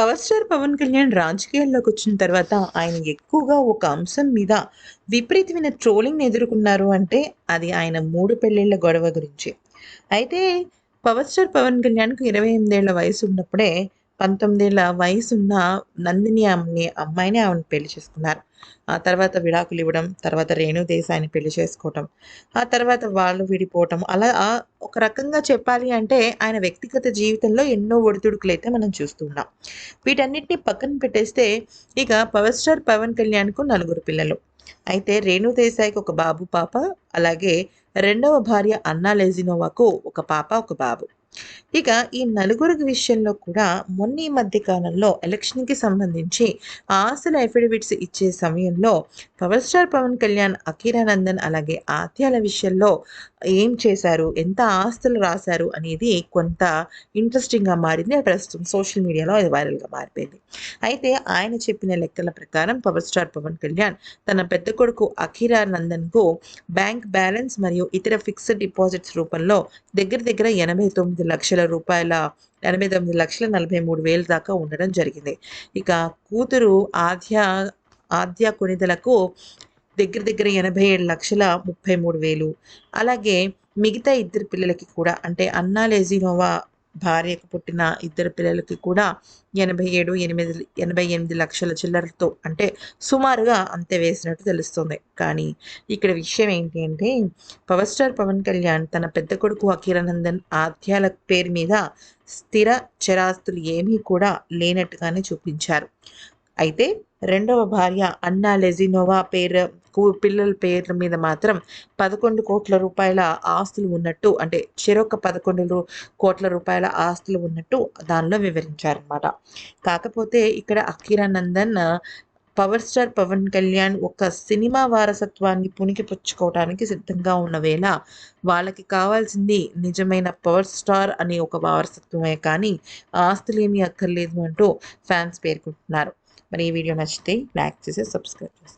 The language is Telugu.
పవర్ స్టార్ పవన్ కళ్యాణ్ రాజకీయాల్లోకి వచ్చిన తర్వాత ఆయన ఎక్కువగా ఒక అంశం మీద విపరీతమైన ట్రోలింగ్ ఎదుర్కొన్నారు అంటే అది ఆయన మూడు పెళ్ళిళ్ళ గొడవ గురించి. అయితే పవర్ స్టార్ పవన్ కళ్యాణ్కు ఇరవై ఎనిమిదేళ్ళ వయసు ఉన్నప్పుడే పంతొమ్మిదేళ్ళ వయసున్న నందిని అనే అమ్మాయిని ఆమెను పెళ్ళి చేసుకున్నారు. ఆ తర్వాత విడాకులు ఇవ్వడం తర్వాత రేణు దేశాయిని పెళ్ళి చేసుకోవటం ఆ తర్వాత వాళ్ళు విడిపోవటం అలా ఒక రకంగా చెప్పాలి అంటే ఆయన వ్యక్తిగత జీవితంలో ఎన్నో ఒడిదుడుకులు అయితే మనం చూస్తున్నాం వీటన్నిటిని పక్కన పెట్టేస్తే ఇక పవర్ స్టార్ పవన్ కళ్యాణ్కు నలుగురు పిల్లలు. అయితే రేణు దేశాయికి ఒక బాబు పాప అలాగే రెండవ భార్య అన్నా లెజినోవాకు ఒక పాప ఒక బాబు. ఇక ఈ నలుగురు విషయంలో కూడా మొన్న ఈ మధ్య కాలంలో ఎలక్షన్కి సంబంధించి ఆస్తుల ఎఫిడవిట్స్ ఇచ్చే సమయంలో పవర్ స్టార్ పవన్ కళ్యాణ్ అఖీరానందన్ అలాగే ఆత్యాల విషయంలో ఏం చేశారు? ఎంత ఆస్తులు రాశారు? అనేది కొంత ఇంట్రెస్టింగ్గా మారింది. ప్రస్తుతం సోషల్ మీడియాలో అది వైరల్గా మారిపోయింది. అయితే ఆయన చెప్పిన లెక్కల ప్రకారం పవర్ స్టార్ పవన్ కళ్యాణ్ తన పెద్ద కొడుకు అఖీరానందన్కు బ్యాంక్ బ్యాలెన్స్ మరియు ఇతర ఫిక్స్డ్ డిపాజిట్స్ రూపంలో దగ్గర దగ్గర ఎనభై తొమ్మిది లక్షల రూపాయల ఎనభై తొమ్మిది లక్షల నలభై మూడు వేలు దాకా ఉండడం జరిగింది. ఇక కూతురు ఆద్య ఆద్య కొనిదలకు దగ్గర దగ్గర ఎనభై ఏడు లక్షల ముప్పై మూడు వేలు. అలాగే మిగతా ఇద్దరు పిల్లలకి కూడా అంటే అన్నా లెజినోవా భార్యకు పుట్టిన ఇద్దరు పిల్లలకి కూడా ఎనభై ఏడు ఎనిమిది ఎనభై ఎనిమిది లక్షల చిల్లరతో అంటే సుమారుగా అంతే వేసినట్టు తెలుస్తుంది. కానీ ఇక్కడ విషయం ఏంటి అంటే పవర్ స్టార్ పవన్ కళ్యాణ్ తన పెద్ద కొడుకు అఖిరానందన్ ఆద్యాల పేరు మీద స్థిర చరాస్తులు ఏమీ కూడా లేనట్టుగానే చూపించారు. అయితే రెండవ భార్య అన్నా లెజినోవా పేరు పిల్లల పేర్ల మీద మాత్రం పదకొండు కోట్ల రూపాయల ఆస్తులు ఉన్నట్టు అంటే చెరొక పదకొండు కోట్ల రూపాయల ఆస్తులు ఉన్నట్టు దానిలో వివరించారనమాట కాకపోతే ఇక్కడ అఖిరానందన్ పవర్ స్టార్ పవన్ కళ్యాణ్ ఒక సినిమా వారసత్వాన్ని పుణికిపుచ్చుకోవడానికి సిద్ధంగా ఉన్న వేళ వాళ్ళకి కావాల్సింది నిజమైన పవర్ స్టార్ అనే ఒక వారసత్వమే కానీ ఆస్తులేమీ అక్కర్లేదు అంటూ ఫ్యాన్స్ పేర్కొంటున్నారు. మరి ఈ వీడియో నచ్చితే లైక్ చేసి సబ్స్క్రైబ్ చేసి